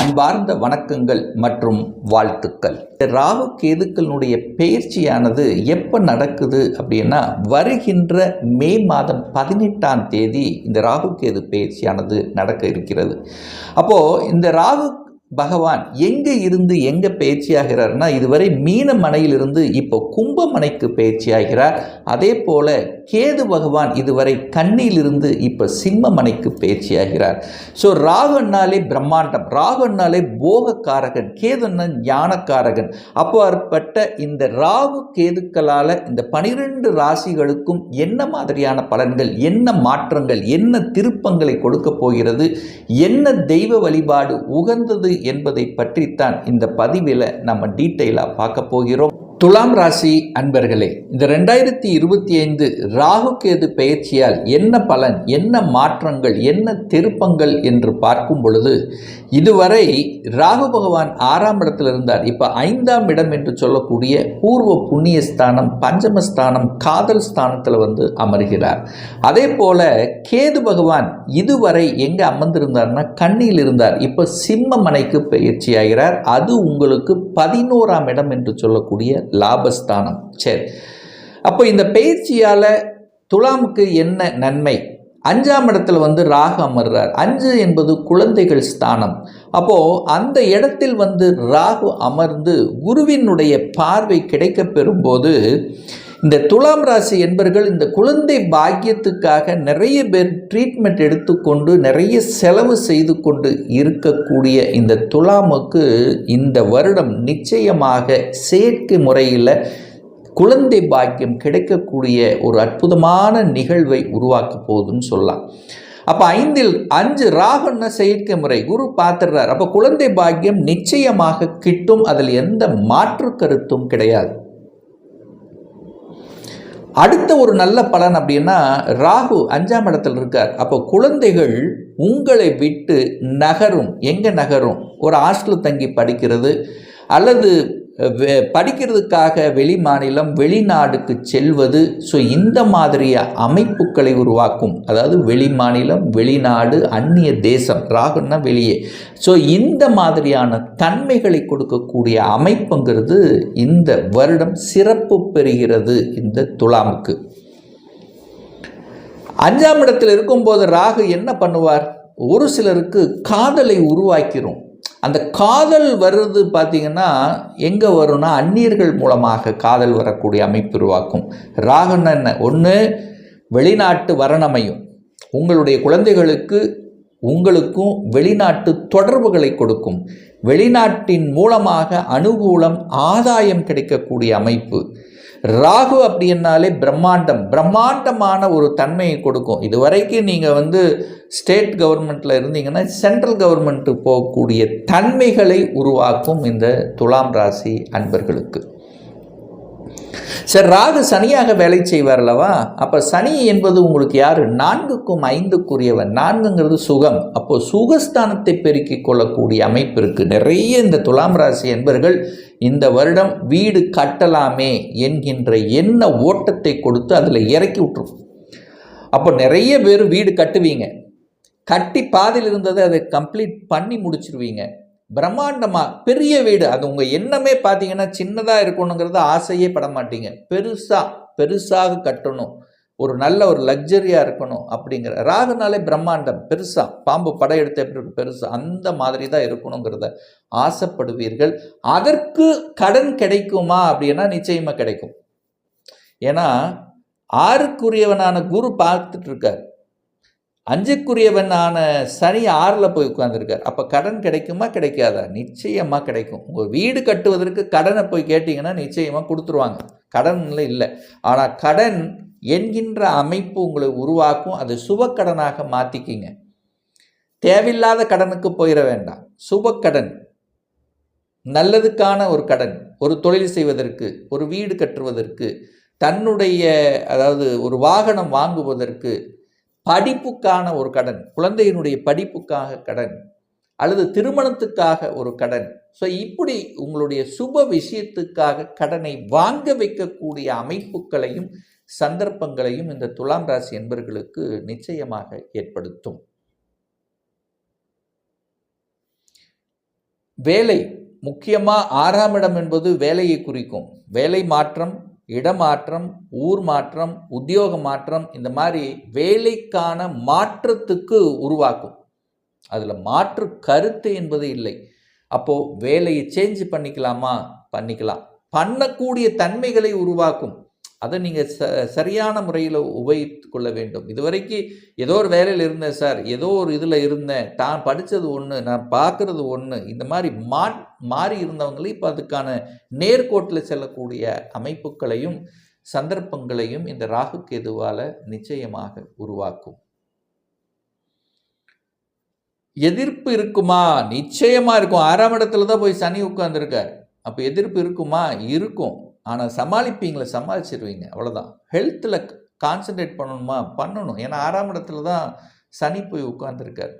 அன்பார்ந்த வணக்கங்கள் மற்றும் வாழ்த்துக்கள். ராகு கேதுக்களுடைய பயிற்சியானது எப்போ நடக்குது அப்படின்னா வருகின்ற மே மாதம் பதினெட்டாம் தேதி இந்த ராகு கேது பயிற்சியானது நடக்க இருக்கிறது. அப்போது இந்த ராகு பகவான் எங்கே இருந்து எங்கே பயிற்சியாகிறார்னா இதுவரை மீன மனையிலிருந்து இப்போ கும்பமனைக்கு பயிற்சியாகிறார் அதே போல கேது பகவான் இதுவரை கண்ணியிலிருந்து இப்போ சிம்மமனைக்கு பயிற்சியாகிறார் ஸோ ராகுன்னாலே பிரம்மாண்டம் ராகுன்னாலே போகக்காரகன் கேதுன்னா ஞானக்காரகன். அப்பாற்பட்ட இந்த ராகு கேதுக்களால் இந்த பனிரெண்டு ராசிகளுக்கும் என்ன மாதிரியான பலன்கள் என்ன மாற்றங்கள் என்ன திருப்பங்களை கொடுக்க போகிறது என்ன தெய்வ வழிபாடு உகந்தது என்பதை பற்றித்தான் இந்த பதிவில் நம்ம டீட்டெயிலாக பார்க்க போகிறோம். துலாம் ராசி அன்பர்களே இந்த ரெண்டாயிரத்தி இருபத்தி ஐந்து ராகு கேது பயிற்சியால் என்ன பலன் என்ன மாற்றங்கள் என்ன திருப்பங்கள் என்று பார்க்கும் பொழுது இதுவரை ராகு பகவான் ஆறாம் இடத்தில் இருந்தார். இப்போ ஐந்தாம் இடம் என்று சொல்லக்கூடிய பூர்வ புண்ணிய ஸ்தானம் பஞ்சமஸ்தானம் காதல் ஸ்தானத்தில் வந்து அமர்கிறார். அதே போல கேது பகவான் இதுவரை எங்கே அமர்ந்திருந்தார்னா கண்ணியில் இருந்தார். இப்போ சிம்ம மனைக்கு பயிற்சியாகிறார் அது உங்களுக்கு பதினோராம் இடம் என்று சொல்லக்கூடிய லாபஸ்தானம். சரி. அப்போ இந்த பயிற்சியால் துலாமுக்கு என்ன நன்மை? அஞ்சாம் இடத்துல வந்து ராகு அமர்றார். அஞ்சு என்பது குழந்தைகள் ஸ்தானம். அப்போது அந்த இடத்தில் வந்து ராகு அமர்ந்து குருவினுடைய பார்வை கிடைக்க பெறும்போது இந்த துலாம் ராசி என்பர்கள் இந்த குழந்தை பாக்கியத்துக்காக நிறைய பேர் ட்ரீட்மெண்ட் எடுத்துக்கொண்டு நிறைய செலவு செய்து கொண்டு இருக்கக்கூடிய இந்த துலாமுக்கு இந்த வருடம் நிச்சயமாக செயற்கை முறையில் குழந்தை பாக்கியம் கிடைக்கக்கூடிய ஒரு அற்புதமான நிகழ்வை உருவாக்க போகுதுன்னு சொல்லலாம். அப்போ ஐந்தில் அஞ்சு ராகுன்னா செயற்கை முறை. குரு பார்த்துடுறார். அப்போ குழந்தை பாக்கியம் நிச்சயமாக கிட்டும். அதில் எந்த மாற்று கருத்தும் கிடையாது. அடுத்த ஒரு நல்ல பலன் அப்படின்னா ராகு அஞ்சாம் இடத்துல இருக்கார். அப்போ குழந்தைகள் உங்களை விட்டு நகரும். எங்கே நகரும்? ஒரு ஹாஸ்டல் தங்கி படிக்கிறது அல்லது படிக்கிறதுக்காக வெளி மாநிலம் வெளிநாடுக்கு செல்வது ஸோ இந்த மாதிரிய அமைப்புகளை உருவாக்கும். அதாவது வெளி மாநிலம் வெளிநாடு அந்நிய தேசம் ராகுன்னா வெளியே. ஸோ இந்த மாதிரியான தன்மைகளை கொடுக்கக்கூடிய அமைப்புங்கிறது இந்த வருடம் சிறப்பு பெறுகிறது இந்த துலாமுக்கு. அஞ்சாம் இடத்தில் இருக்கும்போது ராகு என்ன பண்ணுவார்? ஒரு சிலருக்கு காதலை உருவாக்கிறோம். அந்த காதல் வர்றது பார்த்திங்கன்னா எங்கே வரும்னா அந்நியர்கள் மூலமாக காதல் வரக்கூடிய அமைப்பு உருவாக்கும். ராகுன்னு என்ன? ஒன்று வெளிநாட்டு வரணமையும். உங்களுடைய குழந்தைகளுக்கு உங்களுக்கும் வெளிநாட்டு தொடர்புகளை கொடுக்கும். வெளிநாட்டின் மூலமாக அனுகூலம் ஆதாயம் கிடைக்கக்கூடிய அமைப்பு. ராகு அப்படின்னாலே பிரம்மாண்டம். பிரம்மாண்டமான ஒரு தன்மையை கொடுக்கும். இது வரைக்கும் நீங்கள் வந்து ஸ்டேட் கவர்மெண்ட்டில் இருந்தீங்கன்னா சென்ட்ரல் கவர்மெண்ட்டு போகக்கூடிய தன்மைகளை உருவாக்கும் இந்த துலாம் ராசி அன்பர்களுக்கு. சரி ராகு சனியாக வேலை செய்வார் அல்லவா? அப்போ சனி என்பது உங்களுக்கு யார்? நான்குக்கும் ஐந்துக்குரியவன் நான்குங்கிறது சுகம். அப்போது சுகஸ்தானத்தை பெருக்கிக் கொள்ளக்கூடிய அமைப்பு இருக்குது நிறைய இந்த துலாம் ராசி என்பர்கள் இந்த வருடம் வீடு கட்டலாமே என்கின்ற என்ன ஓட்டத்தை கொடுத்து அதில் இறக்கி விட்டுரும். அப்போ நிறைய பேர் வீடு கட்டுவீங்க. கட்டி பாதியில் இருந்ததை அதை கம்ப்ளீட் பண்ணி முடிச்சிருவீங்க. பிரம்மாண்டமாக பெரிய வீடு. அது உங்கள் எண்ணமே பார்த்தீங்கன்னா சின்னதாக இருக்கணுங்கிறது ஆசையே பட மாட்டீங்க. பெருசாக பெருசாக கட்டணும். ஒரு நல்ல ஒரு லக்ஸரியாக இருக்கணும் அப்படிங்கிற. ராகுனாலே பிரம்மாண்டம் பெருசாக பாம்பு படையெடுத்த எப்படி இருக்கு பெருசாக அந்த மாதிரி தான் இருக்கணுங்கிறத ஆசைப்படுவீர்கள். அதற்கு கடன் கிடைக்குமா அப்படின்னா நிச்சயமாக கிடைக்கும். ஏன்னா ஆறுக்குரியவனான குரு பார்த்துட்டு இருக்கார். அஞ்சுக்குரியவனான சனி ஆறில் போய் உட்காந்துருக்கார் அப்போ கடன் கிடைக்குமா கிடைக்காதா? நிச்சயமாக கிடைக்கும். உங்கள் வீடு கட்டுவதற்கு கடனை போய் கேட்டிங்கன்னா நிச்சயமாக கொடுத்துருவாங்க. கடனில் இல்லை ஆனால் கடன் என்கின்ற அமைப்பு உங்களை உருவாக்கும். அது சுபக்கடனாக மாற்றிக்கிங்க தேவையில்லாத கடனுக்கு போயிட வேண்டாம். சுபக்கடன். நல்லதுக்கான ஒரு கடன். ஒரு தொழில் செய்வதற்கு ஒரு வீடு கட்டுவதற்கு தன்னுடைய அதாவது ஒரு வாகனம் வாங்குவதற்கு படிப்புக்கான ஒரு கடன் குழந்தையினுடைய படிப்புக்காக கடன் அல்லது திருமணத்துக்காக ஒரு கடன். ஸோ இப்படி உங்களுடைய சுப விஷயத்துக்காக கடனை வாங்க வைக்கக்கூடிய அமைப்புகளையும் சந்தர்ப்பங்களையும் இந்த துலாம் ராசி என்பர்களுக்கு நிச்சயமாக ஏற்படுத்தும். வேலை முக்கியமாக ஆறாம் இடம் என்பது வேலையை குறிக்கும். வேலை மாற்றம் இடமாற்றம் ஊர் மாற்றம் உத்தியோக மாற்றம் இந்த மாதிரி வேலைக்கான மாற்றத்துக்கு உருவாக்கும். அதில் மாற்று கருத்து என்பது இல்லை. அப்போது வேலையை சேஞ்ச் பண்ணிக்கலாமா? பண்ணிக்கலாம். பண்ணக்கூடிய தன்மைகளை உருவாக்கும். அதை நீங்கள் ச சரியான முறையில் உபயோகித்து கொள்ள வேண்டும். இதுவரைக்கும் ஏதோ ஒரு வேலையில் இருந்தேன் சார். ஏதோ ஒரு இதில் இருந்தேன். தான் படித்தது ஒன்று நான் பார்க்குறது ஒன்று இந்த மாதிரி மா மாறி இருந்தவங்களே இப்போ அதுக்கான நேர்கோட்டில் செல்லக்கூடிய அமைப்புகளையும் சந்தர்ப்பங்களையும் இந்த ராகு கேதுவால் நிச்சயமாக உருவாக்கும். எதிர்ப்பு இருக்குமா? நிச்சயமாக இருக்கும். ஆறாம் இடத்துல தான் போய் சனி உட்காந்துருக்கார் அப்போ எதிர்ப்பு இருக்குமா? இருக்கும். ஆனால் சமாளிப்பீங்களே சமாளிச்சிருவீங்க. அவ்வளோதான் ஹெல்த்தில் கான்சன்ட்ரேட் பண்ணணுமா? பண்ணணும். ஏன்னா ஆறாம் இடத்துல தான் சனி போய் உட்காந்துருக்கார்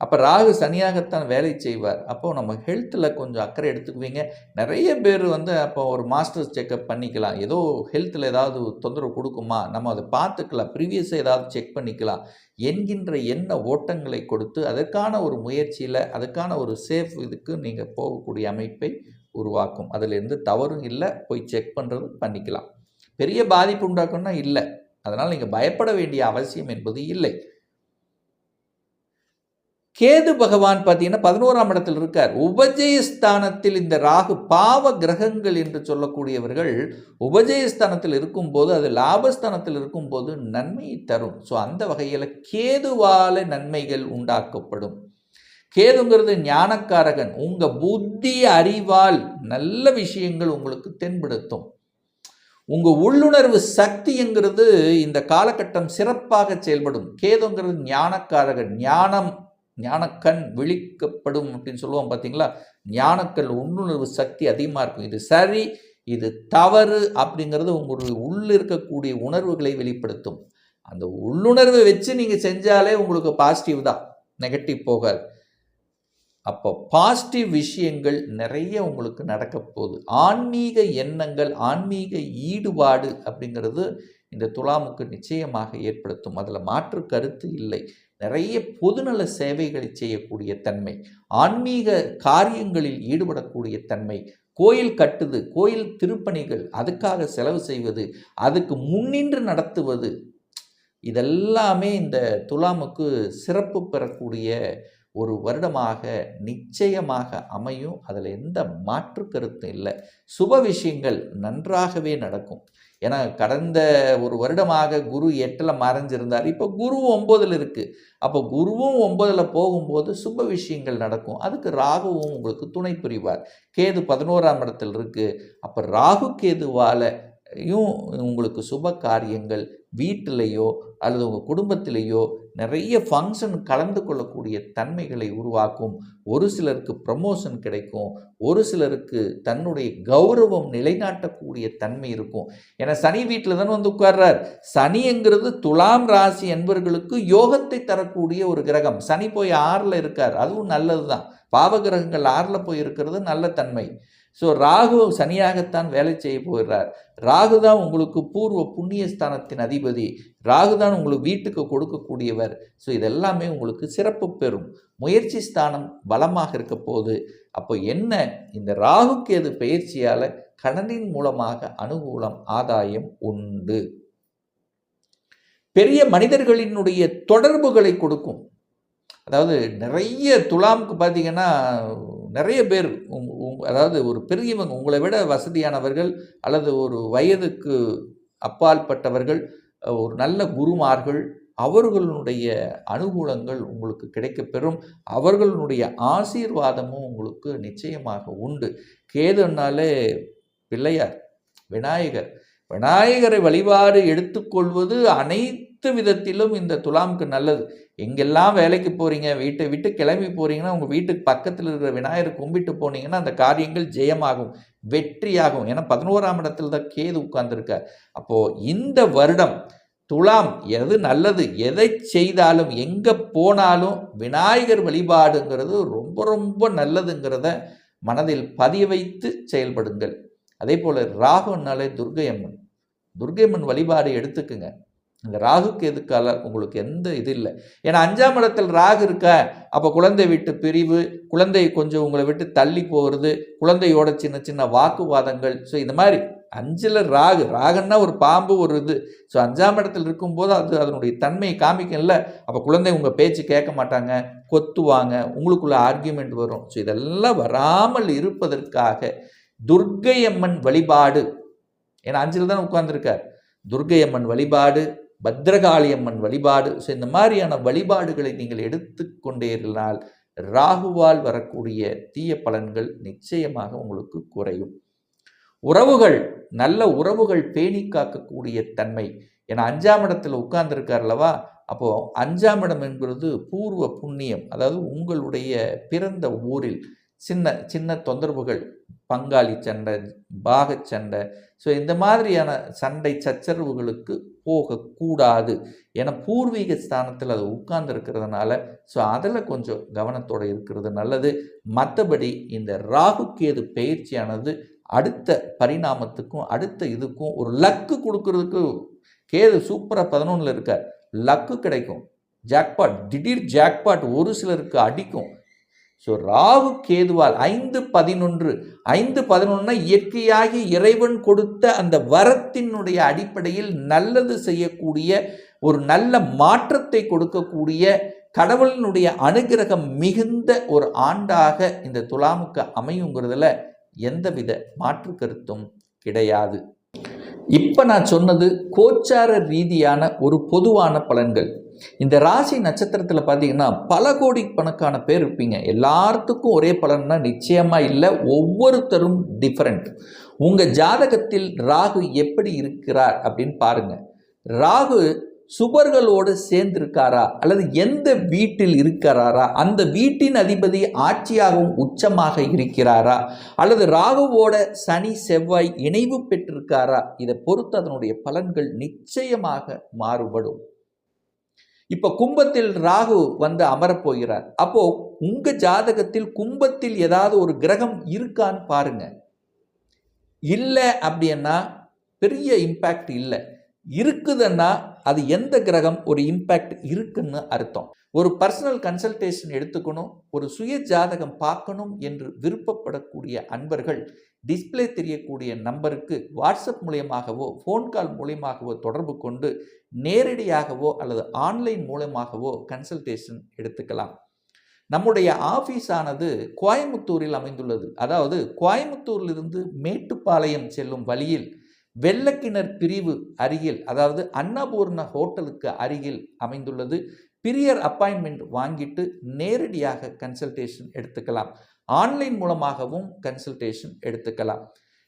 அப்போ ராகு சனியாகத்தான் வேலை செய்வார். அப்போது நம்ம ஹெல்த்தில் கொஞ்சம் அக்கறை எடுத்துக்குவீங்க. நிறைய பேர் வந்து அப்போ ஒரு மாஸ்டர்ஸ் செக்கப் பண்ணிக்கலாம். ஏதோ ஹெல்த்தில் ஏதாவது தொந்தரவு கொடுக்குமா? நம்ம அதை பார்த்துக்கலாம். ப்ரீவியஸாக ஏதாவது செக் பண்ணிக்கலாம். என்கின்ற எண்ண ஓட்டங்களை கொடுத்து அதற்கான ஒரு முயற்சியில் அதுக்கான ஒரு சேஃப் இதுக்கு நீங்கள் போகக்கூடிய அமைப்பை உருவாக்கும். அதில் தவறும் இல்லை போய் செக் பண்ணுறது பண்ணிக்கலாம். பெரிய பாதிப்பு உண்டாக்கணும்னா இல்லை. அதனால் நீங்கள் பயப்பட வேண்டிய அவசியம் என்பது இல்லை. கேது பகவான் பார்த்தீங்கன்னா பதினோராம் இடத்தில் இருக்கார். உபஜயஸ்தானத்தில் இந்த ராகு பாவ கிரகங்கள் என்று சொல்லக்கூடியவர்கள் உபஜயஸ்தானத்தில் இருக்கும்போது அது லாபஸ்தானத்தில் இருக்கும்போது நன்மையை தரும். ஸோ அந்த வகையில் கேதுவால நன்மைகள் உண்டாக்கப்படும். கேதுங்கிறது ஞானக்காரகன். உங்கள் புத்தி அறிவால் நல்ல விஷயங்கள் உங்களுக்கு தென்படுத்தும். உங்கள் உள்ளுணர்வு சக்திங்கிறது இந்த காலகட்டம் சிறப்பாக செயல்படும். கேதுங்கிறது ஞானக்காரகன். ஞானம் ஞானக்கண் விழிக்கப்படும் அப்படின்னு சொல்லுவோம் பார்த்தீங்களா ஞானக்கல் உள்ளுணர்வு சக்தி அதிகமாக இருக்கும். இது சரி இது தவறு அப்படிங்கிறது உங்களுடைய உள்ள இருக்கக்கூடிய உணர்வுகளை வெளிப்படுத்தும். அந்த உள்ளுணர்வை வச்சு நீங்கள் செஞ்சாலே உங்களுக்கு பாசிட்டிவ் தான். நெகட்டிவ் போகாது. அப்போ பாசிட்டிவ் விஷயங்கள் நிறைய உங்களுக்கு நடக்க போகுது. ஆன்மீக எண்ணங்கள் ஆன்மீக ஈடுபாடு அப்படிங்கிறது இந்த துலாமுக்கு நிச்சயமாக ஏற்படுத்தும். அதில் மாற்று கருத்து இல்லை. நிறைய பொதுநல சேவைகளை செய்யக்கூடிய தன்மை ஆன்மீக காரியங்களில் ஈடுபடக்கூடிய தன்மை கோயில் கட்டுது கோயில் திருப்பணிகள் அதுக்காக செலவு செய்வது அதுக்கு முன்னின்று நடத்துவது இதெல்லாமே இந்த துலாமுக்கு சிறப்பு பெறக்கூடிய ஒரு வருடமாக நிச்சயமாக அமையும். அதில் எந்த மாற்று கருத்தும் இல்லை. சுப விஷயங்கள் நன்றாகவே நடக்கும். ஏன்னா கடந்த ஒரு வருடமாக குரு எட்டில் மறைஞ்சிருந்தார். இப்போ குரு ஒம்போதில் இருக்குது அப்போ குருவும் ஒம்பதில் போகும்போது சுப விஷயங்கள் நடக்கும். அதுக்கு ராகுவும் உங்களுக்கு துணை புரிவார். கேது பதினோராம் இடத்தில் இருக்குது அப்போ ராகு கேதுவால் யும் உங்களுக்கு சுப காரியங்கள் வீட்டிலேயோ அல்லது உங்கள் குடும்பத்திலேயோ நிறைய ஃபங்க்ஷன் கலந்து கொள்ளக்கூடிய தன்மைகளை உருவாக்கும். ஒரு சிலருக்கு ப்ரமோஷன் கிடைக்கும். ஒரு சிலருக்கு தன்னுடைய கௌரவம் நிலைநாட்டக்கூடிய தன்மை இருக்கும். ஏன்னா சனி வீட்டில் தானே வந்து உட்கார்றார். சனிங்கிறது துலாம் ராசி என்பவர்களுக்கு யோகத்தை தரக்கூடிய ஒரு கிரகம். சனி போய் ஆறில் இருக்கார். அதுவும் நல்லது தான் பாவகிரகங்கள் ஆறில் போய் இருக்கிறது நல்ல தன்மை. ஸோ ராகு சனியாகத்தான் வேலை செய்ய போகிறார். ராகு தான் உங்களுக்கு பூர்வ புண்ணிய ஸ்தானத்தின் அதிபதி. ராகு தான் உங்களுக்கு வீட்டுக்கு கொடுக்கக்கூடியவர். ஸோ இதெல்லாமே உங்களுக்கு சிறப்பு பெறும். முயற்சி ஸ்தானம் பலமாக இருக்க போது அப்போ என்ன? இந்த ராகுக்கு எது பயிற்சியால் கடனின் மூலமாக அனுகூலம் ஆதாயம் உண்டு. பெரிய மனிதர்களினுடைய தொடர்புகளை கொடுக்கும். அதாவது நிறைய துலாமுக்கு பார்த்தீங்கன்னா நிறைய பேர் அதாவது ஒரு பெரியவங்க உங்களை விட வசதியானவர்கள் அல்லது ஒரு வயதுக்கு அப்பாற்பட்டவர்கள் ஒரு நல்ல குருமார்கள் அவர்களுடைய அனுகூலங்கள் உங்களுக்கு கிடைக்கப்பெறும். அவர்களுடைய ஆசீர்வாதமும் உங்களுக்கு நிச்சயமாக உண்டு. கேதுனாலே பிள்ளையார் விநாயகர். விநாயகரை வழிபாடு எடுத்துக்கொள்வது அனைத்து விதத்திலும் இந்த துலாமுக்கு நல்லது. எங்கெல்லாம் வேலைக்கு போகிறீங்க வீட்டை விட்டு கிளம்பி போகிறீங்கன்னா உங்கள் வீட்டுக்கு பக்கத்தில் இருக்கிற விநாயகர் கும்பிட்டு போனீங்கன்னா அந்த காரியங்கள் ஜெயமாகும் வெற்றியாகும். ஏன்னா பதினோராம் இடத்துல தான் கேது உட்கார்ந்துருக்கார். அப்போது இந்த வருடம் துலாம் எது நல்லது எதை செய்தாலும் எங்கே போனாலும் விநாயகர் வழிபாடுங்கிறது ரொம்ப ரொம்ப நல்லதுங்கிறத மனதில் பதிய வைத்து செயல்படுங்கள். அதே போல் ராகுனாலே துர்கையம்மன். துர்கையம்மன் வழிபாடு எடுத்துக்குங்க. இந்த ராகுக்கு எதுக்கால? உங்களுக்கு எந்த இது இல்லை. ஏன்னா அஞ்சாம் இடத்தில் ராகு இருக்க அப்போ குழந்தை விட்டு பிரிவு குழந்தை கொஞ்சம் உங்களை விட்டு தள்ளி போகிறது குழந்தையோட சின்ன சின்ன வாக்குவாதங்கள். ஸோ இந்த மாதிரி அஞ்சில் ராகு ராகுன்னா ஒரு பாம்பு ஒரு இது. ஸோ அஞ்சாம் இடத்தில் இருக்கும்போது அது அதனுடைய தன்மையை காமிக்கல அப்போ குழந்தை உங்கள் பேச்சு கேட்க மாட்டாங்க கொத்துவாங்க உங்களுக்குள்ள ஆர்கியூமெண்ட் வரும். ஸோ இதெல்லாம் வராமல் இருப்பதற்காக துர்க்கை அம்மன் வழிபாடு. ஏன்னா அஞ்சில் தான் உட்கார்ந்துருக்கார். துர்க்கை அம்மன் வழிபாடு பத்ரகாளி அம்மன் வழிபாடு. ஸோ இந்த மாதிரியான வழிபாடுகளை நீங்கள் எடுத்துக்கொண்டே இருந்தால் ராகுவால் வரக்கூடிய தீய பலன்கள் நிச்சயமாக உங்களுக்கு குறையும். உறவுகள் நல்ல உறவுகள் பேணி காக்கக்கூடிய தன்மை. ஏன்னா அஞ்சாம் இடத்துல உட்கார்ந்துருக்கார் அல்லவா? அப்போ அஞ்சாம் இடம் என்கிறது பூர்வ புண்ணியம். அதாவது உங்களுடைய பிறந்த ஊரில் சின்ன சின்ன தொந்தரவுகள் பங்காளி சண்டை பாகச் சண்டை. ஸோ இந்த மாதிரியான சண்டை சச்சரவுகளுக்கு போகக்கூடாது. ஏன்னா பூர்வீக ஸ்தானத்தில் அது உட்கார்ந்து இருக்கிறதுனால ஸோ அதில் கொஞ்சம் கவனத்தோடு இருக்கிறது நல்லது. மற்றபடி இந்த ராகு கேது பயிற்சியானது அடுத்த பரிணாமத்துக்கும் அடுத்த இதுக்கும் ஒரு லக்கு கொடுக்கறதுக்கு கேது சூப்பராக பதினொன்றில் இருக்கார். லக்கு கிடைக்கும். ஜாக்பாட் திடீர் ஜாக்பாட் ஒரு சிலருக்கு அடிக்கும். ஸோ ராவு கேதுவால் ஐந்து பதினொன்று ஐந்து பதினொன்றுனா இயற்கையாகி இறைவன் கொடுத்த அந்த வரத்தினுடைய அடிப்படையில் நல்லது செய்யக்கூடிய ஒரு நல்ல மாற்றத்தை கொடுக்கக்கூடிய கடவுளினுடைய அனுகிரகம் மிகுந்த ஒரு ஆண்டாக இந்த துலாமுக்கு அமையுங்கிறதுல எந்தவித மாற்று கருத்தும் கிடையாது. இப்போ நான் சொன்னது கோச்சார ரீதியான ஒரு பொதுவான பலன்கள். இந்த ராசி நட்சத்திரத்தில் பார்த்தீங்கன்னா பல கோடி கணக்கான பேர் இருப்பீங்க. எல்லாத்துக்கும் ஒரே பலன்னா நிச்சயமாக இல்லை ஒவ்வொருத்தரும் டிஃப்ரெண்ட் உங்கள் ஜாதகத்தில் ராகு எப்படி இருக்கிறார் அப்படின்னு பாருங்கள் ராகு சுபர்களோடு சேர்ந்திருக்காரா? அல்லது எந்த வீட்டில் இருக்கிறாரா? அந்த வீட்டின் அதிபதி ஆட்சியாகவும் உச்சமாக இருக்கிறாரா? அல்லது ராகுவோட சனி செவ்வாய் இணைவு பெற்றிருக்காரா? இதை பொறுத்து அதனுடைய பலன்கள் நிச்சயமாக மாறுபடும். இப்போ கும்பத்தில் ராகு வந்து அமரப்போகிறார் அப்போ உங்க ஜாதகத்தில் கும்பத்தில் ஏதாவது ஒரு கிரகம் இருக்கான்னு பாருங்க. இல்லை அப்படின்னா பெரிய இம்பேக்ட் இல்லை. இருக்குதுன்னா அது எந்த கிரகம் ஒரு இம்பேக்ட் இருக்குன்னு அர்த்தம். ஒரு பர்சனல் கன்சல்டேஷன் எடுத்துக்கணும் ஒரு சுய ஜாதகம் பார்க்கணும் என்று விருப்பப்படக்கூடிய அன்பர்கள் டிஸ்பிளே தெரியக்கூடிய நம்பருக்கு வாட்ஸ்அப் மூலியமாகவோ ஃபோன் கால் மூலியமாகவோ தொடர்பு கொண்டு நேரடியாகவோ அல்லது ஆன்லைன் மூலமாகவோ கன்சல்டேஷன் எடுத்துக்கலாம். நம்முடைய ஆஃபீஸ் ஆனது கோயம்புத்தூரில் அமைந்துள்ளது. அதாவது கோயம்புத்தூரிலிருந்து மேட்டுப்பாளையம் செல்லும் வழியில் வெள்ளக்கிணர் பிரிவு அருகில் அதாவது அன்னபூர்ண ஹோட்டலுக்கு அருகில் அமைந்துள்ளது. பிரியர் அப்பாயின்மெண்ட் வாங்கிட்டு நேரடியாக கன்சல்டேஷன் எடுத்துக்கலாம். ஆன்லைன் மூலமாகவும் கன்சல்டேஷன் எடுத்துக்கலாம்.